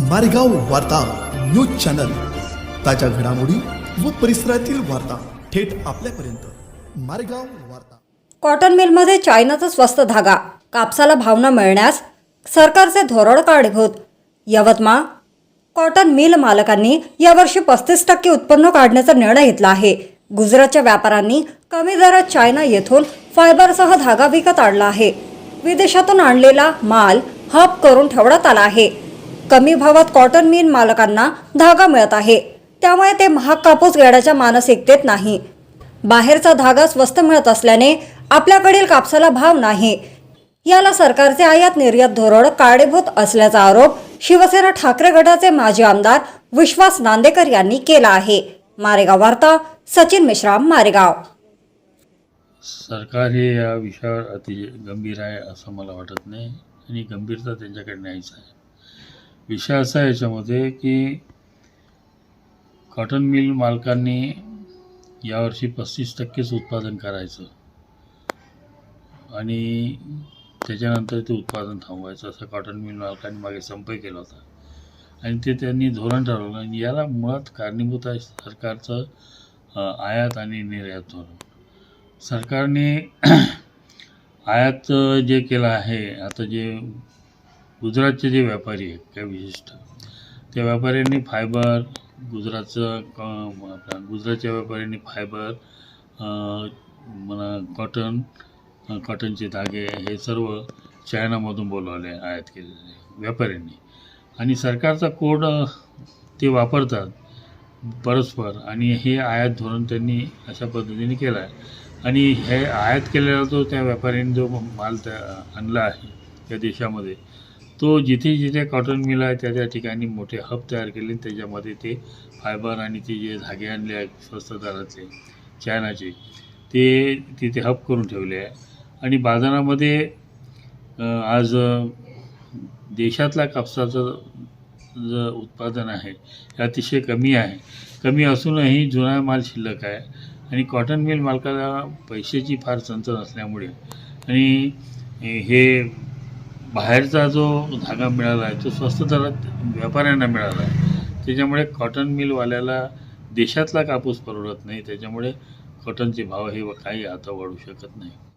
मारेगाव वार्ता news channel. ताज्या घडामोडी व परिसरातील वार्ता थेट आपल्यापर्यंत. मारेगाव वार्ता. कॉटन मिलमध्ये चायनाचा स्वस्त धागा. कापसाला भावना मिळण्यास सरकारचे धोरण कारणीभूत यवतमाळ कॉटन मिल मालकांनी यावर्षी पस्तीस टक्के उत्पन्न काढण्याचा निर्णय घेतला आहे. गुजरातच्या व्यापाऱ्यांनी कमी दरात चायना येथून फायबरसह धागा विकत आणला आहे. विदेशातून आणलेला माल हब करून ठेवण्यात आला आहे. कमी भावात कॉटन मिल मालकांना धागा मिळत आहे. त्यामुळे ते महाग कापूस घेण्याच्या मानसिकतेत नाही. बाहेरचा धागा स्वस्त मिळत असल्याने आपल्याकडील कापसाला भाव नाही. याला सरकारचे आयात निर्यात धोरण कारणीभूत असल्याचा आरोप शिवसेना ठाकरे गटाचे माजी आमदार विश्वास नांदेकर यांनी केला आहे. मारेगाव वार्ता सचिन मिश्राम मारेगाव. सरकार हे या विषयावर अति गंभीर आहे असं मला वाटत नाही आणि गंभीरता त्यांच्याकडे नाहीच आहे. विषय असा आहे याच्यामध्ये की कॉटन मिल मालकांनी यावर्षी पस्तीस टक्केच उत्पादन करायचं. आणि त्याच्यानंतर ते उत्पादन थांबवायचं. असं कॉटन मिल मालकांनी मागे संप केला होता. आणि ते त्यांनी धोरण ठरवलं आणि याला मुळात कारणीभूत आहे सरकारचं आयात आणि निर्यात धोरण. सरकारने आयात जे केलं आहे आता जे गुजरातचे जे व्यापारी आहेत काय विशिष्ट. त्या व्यापाऱ्यांनी फायबर गुजरातचं क- आपल्या गुजरातच्या व्यापाऱ्यांनी फायबर म्हणा कॉटन कॉटनचे धागे हे सर्व चायनामधून बोलवले आयात केलेले व्यापाऱ्यांनी. आणि सरकारचा कोड ते वापरतात परस्पर आणि हे आयात धोरण त्यांनी अशा पद्धतीने केलं आहे आणि हे आयात केलेला जो त्या व्यापाऱ्यांनी जो माल त्या आणला आहे त्या देशामध्ये तो जिथे जिथे कॉटन मिल आहे त्या त्या ठिकाणी मोठे हब तयार केले त्याच्यामध्ये ते फायबर आणि ते जे धागे आणले आहेत स्वस्त दराचे चायनाचे ते तिथे हब करून ठेवले आहे. आणि बाजारामध्ये आज देशातला कापसाचं जे उत्पादन आहे हे अतिशय कमी आहे. कमी असूनही जुना माल शिल्लक आहे आणि कॉटन मिल मालकाला पैशाची फार चंचल असल्यामुळे आणि हे बाहेरचा जो धागा मिळाला आहे तो स्वस्त दरात व्यापाऱ्यांना मिळाला आहे. त्याच्यामुळे कॉटन मिलवाल्याला देशातला कापूस परवडत नाही. त्याच्यामुळे कॉटनचे भाव हे काही आता वाढू शकत नाही.